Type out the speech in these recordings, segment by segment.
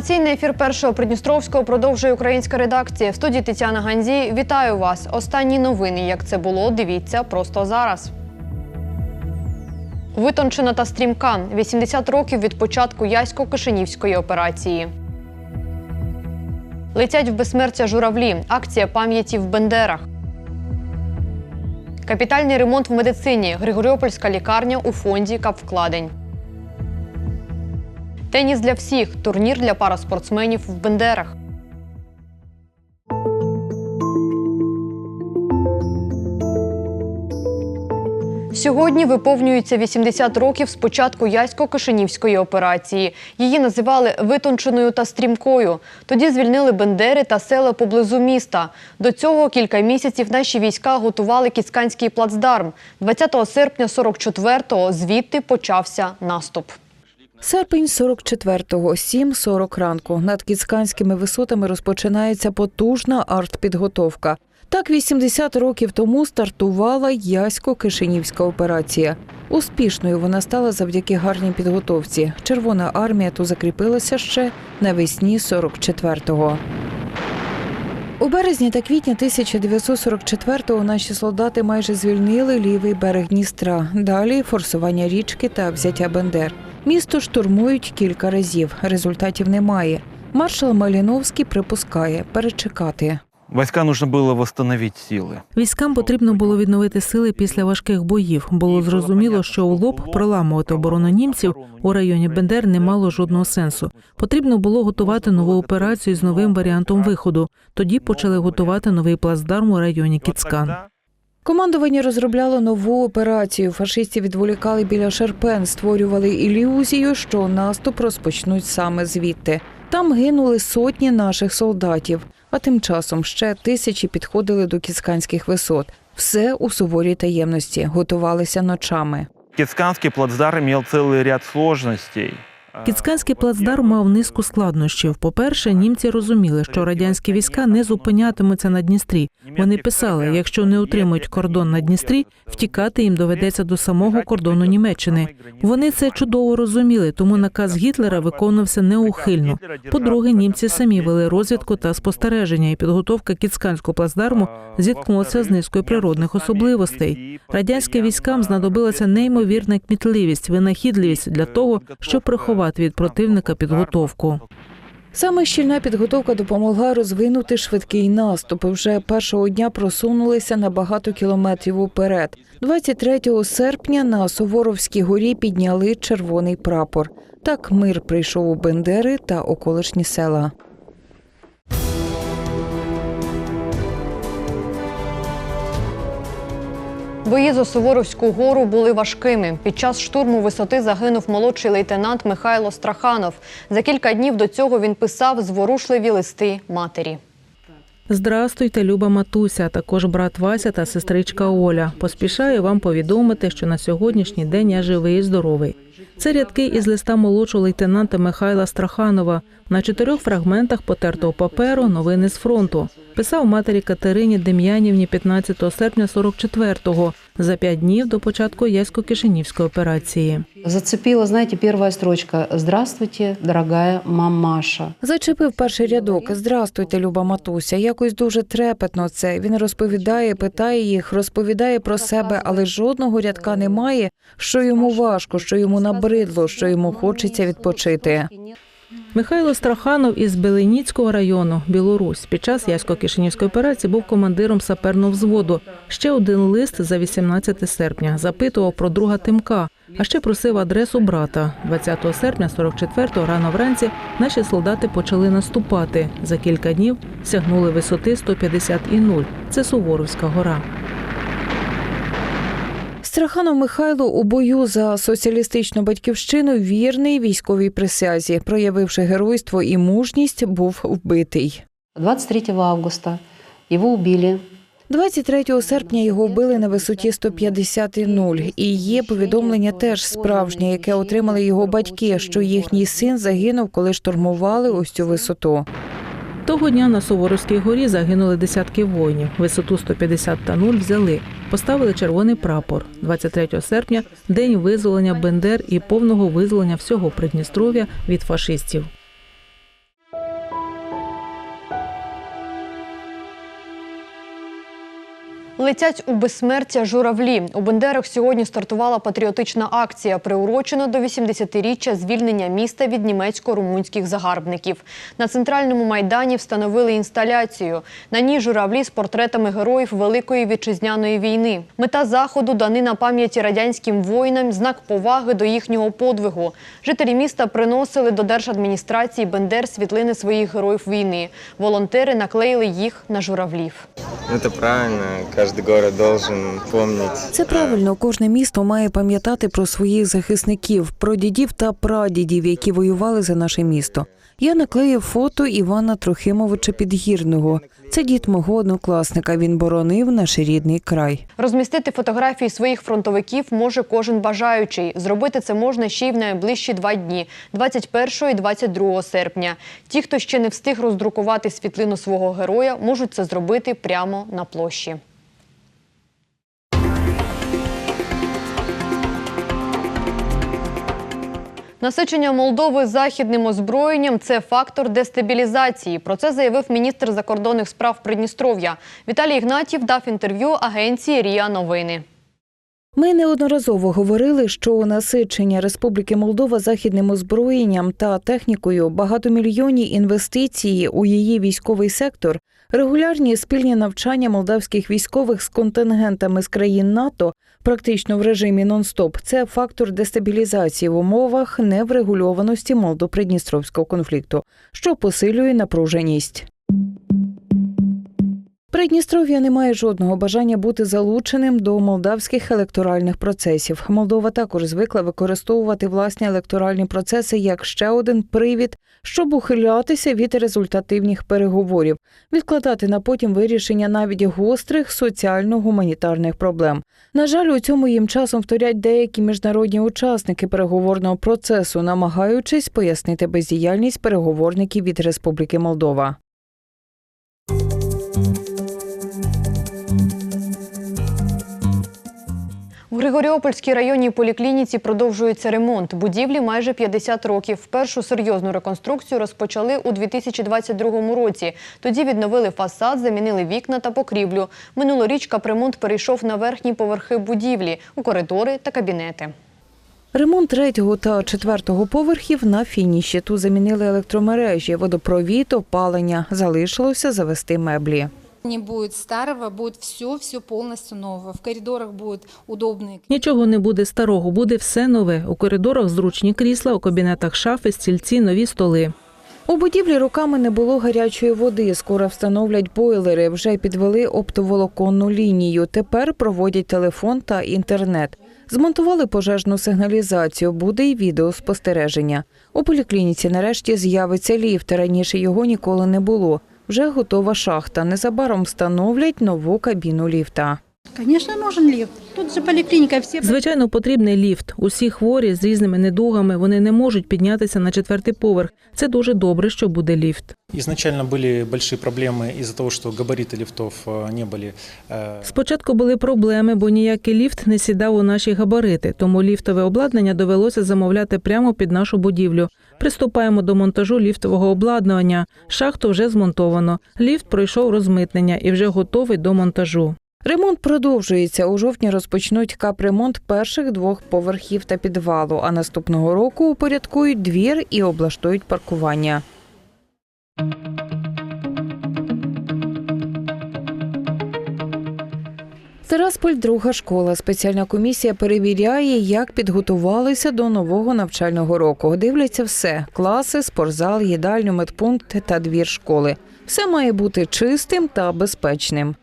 Інформаційний ефір першого Придністровського продовжує українська редакція. В студії Тетяна Ганзі. Вітаю вас. Останні новини. Як це було, дивіться просто зараз. Витончена та стрімка. 80 років від початку Ясько-Кишинівської операції. Летять в безсмертя журавлі. Акція пам'яті в Бендерах. Капітальний ремонт в медицині. Григоріопольська лікарня у фонді Капвкладень. Теніс для всіх. Турнір для параспортсменів в Бендерах. Сьогодні виповнюється 80 років з початку Ясько-Кишинівської операції. Її називали витонченою та стрімкою. Тоді звільнили Бендери та села поблизу міста. До цього кілька місяців наші війська готували Кіцканський плацдарм. 20 серпня 44-го звідти почався наступ. Серпень 44-го, 7.40 ранку. Над Кіцканськими висотами розпочинається потужна артпідготовка. Так 80 років тому стартувала Ясько-Кишинівська операція. Успішною вона стала завдяки гарній підготовці. Червона армія то закріпилася ще навесні 44-го. У березні та квітні 1944-го наші солдати майже звільнили лівий берег Дністра. Далі форсування річки та взяття Бендер. Місто штурмують кілька разів. Результатів немає. Маршал Маліновський припускає перечекати. Войска нужно было восстановить силы. Військам потрібно було відновити сили після важких боїв. Було зрозуміло, що у лоб проламувати оборону німців у районі Бендер не мало жодного сенсу. Потрібно було готувати нову операцію з новим варіантом виходу. Тоді почали готувати новий плацдарм у районі Кіцкан. Командування розробляло нову операцію. Фашистів відволікали біля Шерпен, створювали ілюзію, що наступ розпочнуть саме звідти. Там гинули сотні наших солдатів. А тим часом ще тисячі підходили до кіцканських висот. Все у суворій таємності, готувалися ночами. Кицканский плацдарм имел целый ряд сложностей. Кіцканський плацдарм мав низку складнощів. По-перше, німці розуміли, що радянські війська не зупинятимуться на Дністрі. Вони писали, якщо не утримують кордон на Дністрі, втікати їм доведеться до самого кордону Німеччини. Вони це чудово розуміли, тому наказ Гітлера виконувався неухильно. По-друге, німці самі вели розвідку та спостереження, і підготовка кіцканського плацдарму зіткнулася з низкою природних особливостей. Радянським військам знадобилася неймовірна кмітливість, винахідливість для того, щоб приховати від противника підготовку. Саме щільна підготовка допомогла розвинути швидкий наступ. Вже першого дня просунулися на багато кілометрів уперед. 23 серпня на Суворовській горі підняли червоний прапор. Так мир прийшов у Бендери та околишні села. Бої за Суворовську гору були важкими. Під час штурму висоти загинув молодший лейтенант Михайло Страханов. За кілька днів до цього він писав зворушливі листи матері. Здрастуйте, люба матуся, також брат Вася та сестричка Оля. Поспішаю вам повідомити, що на сьогоднішній день я живий і здоровий. Це рядки із листа молодшого лейтенанта Михайла Страханова. На чотирьох фрагментах потертого паперу новини з фронту. Писав матері Катерині Дем'янівні 15 серпня 44-го, за п'ять днів до початку Ясько-Кишинівської операції. Зацепила, знаете, первая строчка «Здравствуйте, дорогая мамаша». Зачепив перший рядок. Здрастуйте, люба матуся. Якось дуже трепетно це. Він розповідає, питає їх, розповідає про себе, але жодного рядка немає, що йому важко, що йому набридло, що йому хочеться відпочити. Михайло Страханов із Беленіцького району, Білорусь, під час Ясько-Кишинівської операції був командиром саперного взводу. Ще один лист за 18 серпня запитував про друга Тимка, а ще просив адресу брата. 20 серпня 44-го рано вранці наші солдати почали наступати. За кілька днів сягнули висоти 150 і 0. Це Суворовська гора. Страханов Михайло у бою за соціалістичну батьківщину вірний військовій присязі, проявивши геройство і мужність, був вбитий. 23 августа его убили 23 серпня його вбили на висоті 150,0. І є повідомлення теж справжнє, яке отримали його батьки, що їхній син загинув, коли штурмували ось цю висоту. Того дня на Суворовській горі загинули десятки воїнів. Висоту 150 та 0 взяли. Поставили червоний прапор. 23 серпня – день визволення Бендер і повного визволення всього Придністров'я від фашистів. Летять у безсмертя журавлі. У Бендерах сьогодні стартувала патріотична акція, приурочена до 80-річчя звільнення міста від німецько-румунських загарбників. На центральному майдані встановили інсталяцію. На ній журавлі з портретами героїв Великої вітчизняної війни. Мета заходу данина пам'яті радянським воїнам, знак поваги до їхнього подвигу. Жителі міста приносили до держадміністрації Бендер світлини своїх героїв війни. Волонтери наклеїли їх на журавлів. Это правильно. Каждый город должен помнить. Це правильно. Кожне місто має пам'ятати про своїх захисників, про дідів та прадідів, які воювали за наше місто. Я наклеїв фото Івана Трохимовича Підгірного. Це дід мого однокласника. Він боронив наш рідний край. Розмістити фотографії своїх фронтовиків може кожен бажаючий. Зробити це можна ще й в найближчі два дні 21 і 22 серпня. Ті, хто ще не встиг роздрукувати світлину свого героя, можуть це зробити прямо на площі. Насичення Молдови західним озброєнням це фактор дестабілізації. Про це заявив міністр закордонних справ Придністров'я. Віталій Ігнатів дав інтерв'ю агенції Рія Новини. Ми неодноразово говорили, що насичення Республіки Молдова західним озброєнням та технікою, багатомільйонні інвестиції у її військовий сектор, регулярні спільні навчання молдавських військових з контингентами з країн НАТО, практично в режимі нон-стоп, це фактор дестабілізації в умовах неврегульованості молдо-придністровського конфлікту, що посилює напруженість. Придністров'я не має жодного бажання бути залученим до молдавських електоральних процесів. Молдова також звикла використовувати власні електоральні процеси як ще один привід, щоб ухилятися від результативних переговорів, відкладати на потім вирішення навіть гострих соціально-гуманітарних проблем. На жаль, у цьому їм часом вторять деякі міжнародні учасники переговорного процесу, намагаючись пояснити бездіяльність переговорників від Республіки Молдова. Григоріопольській районній поліклініці продовжується ремонт. Будівлі майже 50 років. Першу серйозну реконструкцію розпочали у 2022 році. Тоді відновили фасад, замінили вікна та покрівлю. Минулоріч капремонт перейшов на верхні поверхи будівлі, у коридори та кабінети. Ремонт третього та четвертого поверхів на фініші. Тут замінили електромережі, водопровід, опалення. Залишилося завести меблі. Не будет старого, будет все, все полностью новое. В коридорах будут удобные Нічого не буде старого, буде все нове. У коридорах зручні крісла, у кабінетах шафи, стільці, нові столи. У будівлі роками не було гарячої води. Скоро встановлять бойлери. Вже підвели оптоволоконну лінію. Тепер проводять телефон та інтернет. Змонтували пожежну сигналізацію. Буде й відеоспостереження. У поліклініці нарешті з'явиться ліфт. Раніше його ніколи не було. Вже готова шахта. Незабаром встановлять нову кабіну ліфта. Конечно, нужен лифт. Тут же поликлиника, все Звичайно, потрібний ліфт. Усі хворі з різними недугами вони не можуть піднятися на четвертий поверх. Це дуже добре, що буде ліфт. Изначально были большие проблемы из-за того, что габариты лифтов э, не были э, Спочатку були проблеми, бо ніякий ліфт не сідав у наші габарити, тому ліфтове обладнання довелося замовляти прямо під нашу будівлю. Приступаємо до монтажу ліфтового обладнання. Шахту вже змонтовано. Ліфт пройшов розмитнення і вже готовий до монтажу. Ремонт продовжується. У жовтні розпочнуть капремонт перших двох поверхів та підвалу, а наступного року упорядкують двір і облаштують паркування. Терасполь друга школа. Спеціальна комісія перевіряє, як підготувалися до нового навчального року. Дивляться все: класи, спортзал, їдальню, медпункт та двір школи. Все має бути чистим та безпечним.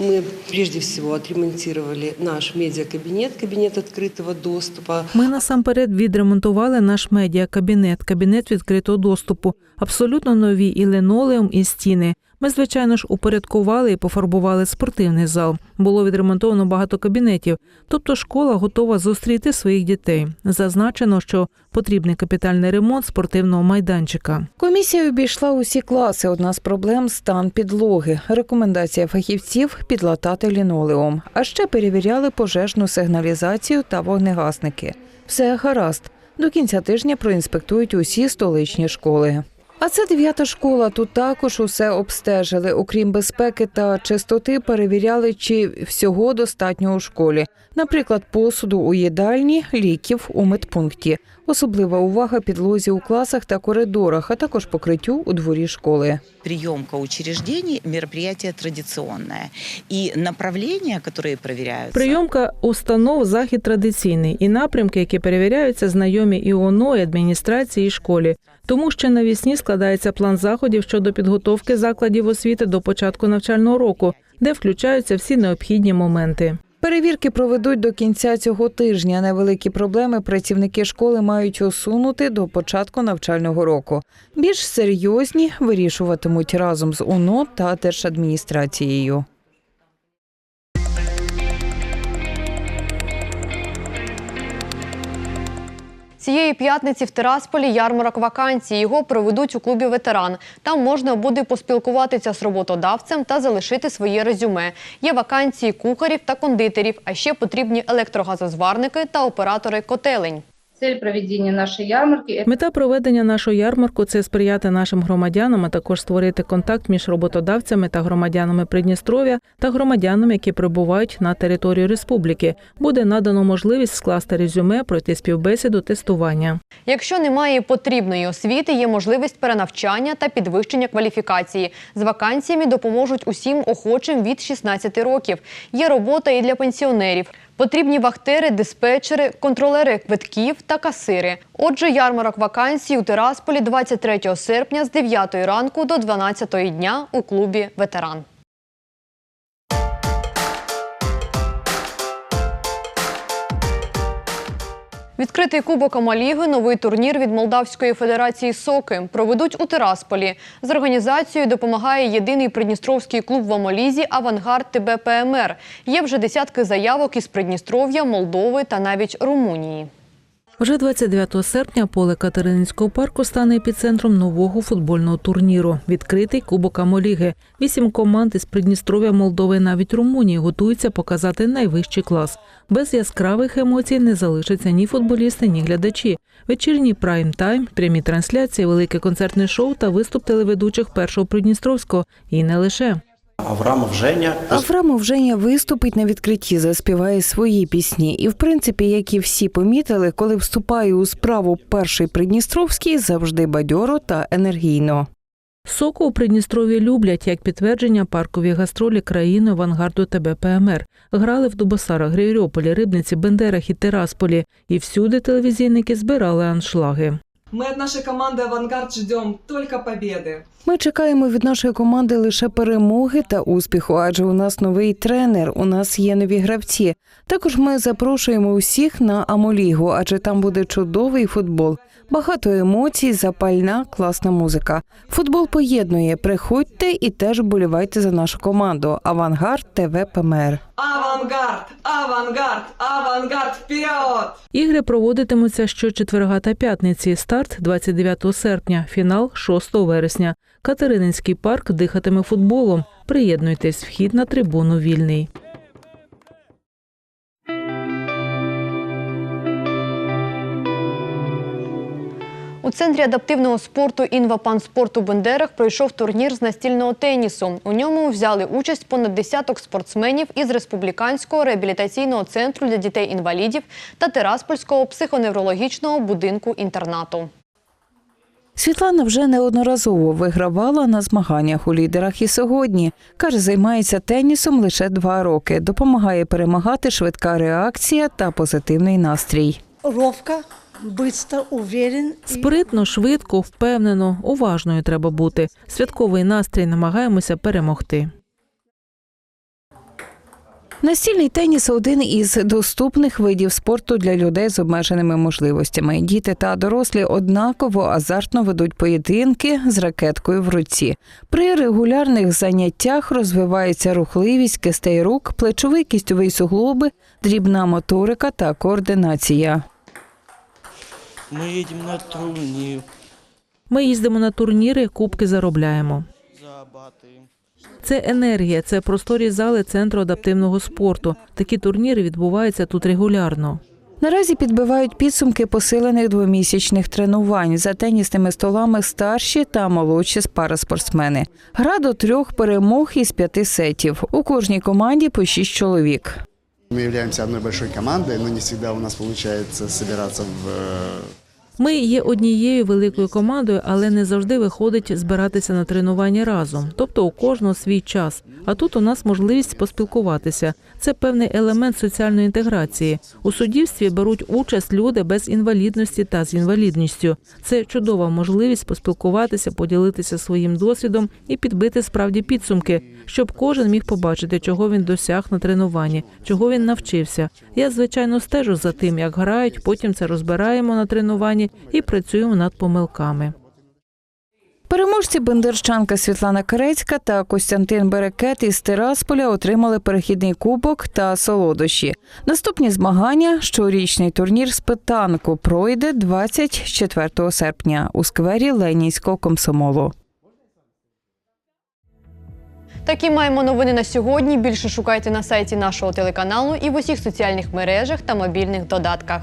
Мы прежде всего отремонтировали наш медиакабинет, кабинет открытого доступа. Ми насамперед відремонтували наш медіакабінет, кабінет відкритого доступу, абсолютно нові і линолеум, і стіни. Ми, звичайно ж, упорядкували і пофарбували спортивний зал. Було відремонтовано багато кабінетів, тобто школа готова зустріти своїх дітей. Зазначено, що потрібний капітальний ремонт спортивного майданчика. Комісія обійшла усі класи. Одна з проблем стан підлоги. Рекомендація фахівців підлатати лінолеум. А ще перевіряли пожежну сигналізацію та вогнегасники. Все гаразд. До кінця тижня проінспектують усі столичні школи. А це дев'ята школа. Тут також усе обстежили. Окрім безпеки та чистоти, перевіряли, чи всього достатньо у школі. Наприклад, посуду у їдальні, ліків у медпункті. Особлива увага підлозі у класах та коридорах, а також покриттю у дворі школи. приемка учреждений мероприятие традиционное. И направления, которые проверяются, Прийомка установ захід традиційний, і напрямки, які перевіряються, знайомі і ОНО, і адміністрації, і школі. Тому що навісні складається план заходів щодо підготовки закладів освіти до початку навчального року, де включаються всі необхідні моменти. Перевірки проведуть до кінця цього тижня. Невеликі проблеми працівники школи мають усунути до початку навчального року. Більш серйозні вирішуватимуть разом з УНО та держадміністрацією. Цієї п'ятниці в Тирасполі ярмарок вакансій. Його проведуть у клубі ветеран. Там можна буде поспілкуватися з роботодавцем та залишити своє резюме. Є вакансії кухарів та кондитерів, а ще потрібні електрогазозварники та оператори котелень. Цель проведения нашей ярмарки – Мета проведення нашого ярмарку це сприяти нашим громадянам, а також створити контакт між роботодавцями та громадянами Придністров'я та громадянами, які прибувають на територію республіки. Буде надано можливість скласти резюме, пройти співбесіду, тестування. Якщо немає потрібної освіти, є можливість перенавчання та підвищення кваліфікації. З вакансіями допоможуть усім охочим від 16 років. Є робота і для пенсіонерів. Потрібні вахтери, диспетчери, контролери квитків та касири. Отже, ярмарок вакансій у Тирасполі 23 серпня з 9 ранку до 12 дня у клубі «Ветеран». Відкритий кубок Амаліги, новий турнір від Молдавської федерації «Соки» проведуть у Тирасполі. З організацією допомагає єдиний придністровський клуб в Амалізі «Авангард ТБ ПМР». Є вже десятки заявок із Придністров'я, Молдови та навіть Румунії. Вже 29 серпня поле Катерининського парку стане епіцентром нового футбольного турніру. Відкритий Кубок Амоліги. Вісім команд із Придністров'я, Молдови, навіть Румунії готуються показати найвищий клас. Без яскравих емоцій не залишаться ні футболісти, ні глядачі. Вечірній прайм-тайм, прямі трансляції, велике концертне шоу та виступ телеведучих першого Придністровського. І не лише. Аврамов Женя. Аврамов Женя виступить на відкритті, заспіває свої пісні. І, в принципі, як і всі помітили, коли вступає у справу перший Придністровський, завжди бадьоро та енергійно. Соку у Придністров'ї люблять як підтвердження паркові гастролі країни авангарду ТБ ПМР. Грали в Дубосарах, Григоріополі, Рибниці, Бендерах і Тирасполі. І всюди телевізійники збирали аншлаги. Мы от нашей команды «Авангард» ждем только победы. Ми чекаємо від нашої команди лише перемоги та успіху, адже у нас новий тренер, у нас є нові гравці. Також ми запрошуємо усіх на Амолігу, адже там буде чудовий футбол. Багато емоцій, запальна, класна музика. Футбол поєднує. Приходьте і теж болівайте за нашу команду. Авангард ТВ ПМР. Авангард! Авангард! Авангард! Вперед! Ігри проводитимуться щочетверга та п'ятниці. Старт 29 серпня, фінал 6 вересня. Катерининський парк дихатиме футболом. Приєднуйтесь, вхід на трибуну вільний. У центрі адаптивного спорту «Інвапанспорт» у Бендерах пройшов турнір з настільного тенісу. У ньому взяли участь понад десяток спортсменів із Республіканського реабілітаційного центру для дітей-інвалідів та Тираспольського психоневрологічного будинку-інтернату. Світлана вже неодноразово вигравала на змаганнях у лідерах і сьогодні. Каже, займається тенісом лише два роки. Допомагає перемагати швидка реакція та позитивний настрій. Ровка, быстро, уверен. Спритно, швидко, впевнено, уважною треба бути. Святковий настрій намагаємося перемогти. Настільний теніс один із доступних видів спорту для людей з обмеженими можливостями. Діти та дорослі однаково азартно ведуть поєдинки з ракеткою в руці. При регулярних заняттях розвивається рухливість кистей рук, плечовий кістьовий суглоби, дрібна моторика та координація. Мы едем на турнир. Ми їздимо на турніри, кубки заробляємо. Зарабатываем. Це енергія, це просторі зали центру адаптивного спорту. Такі турніри відбуваються тут регулярно. Наразі підбивають підсумки посилених двомісячних тренувань за тенісними столами старші та молодші спортсмени. Гра до трьох перемог із п'яти сетів. У кожній команді по шість чоловік. Мы являемся одной большой командой, но не всегда у нас получается собираться в э, Ми є однією великою командою, але не завжди виходить збиратися на тренування разом. Тобто у кожного свій час. А тут у нас можливість поспілкуватися. Це певний елемент соціальної інтеграції. У суддівстві беруть участь люди без інвалідності та з інвалідністю. Це чудова можливість поспілкуватися, поділитися своїм досвідом і підбити справді підсумки, щоб кожен міг побачити, чого він досяг на тренуванні, чого він навчився. Я звичайно стежу за тим, як грають. Потім це розбираємо на тренуванні і працюємо над помилками. Переможці бендерчанка Світлана Керецька та Костянтин Берекет із Тирасполя отримали перехідний кубок та солодощі. Наступні змагання щорічний турнір з питанку пройде 24 серпня у сквері Ленінського комсомолу. Такі маємо новини на сьогодні. Більше шукайте на сайті нашого телеканалу і в усіх соціальних мережах та мобільних додатках.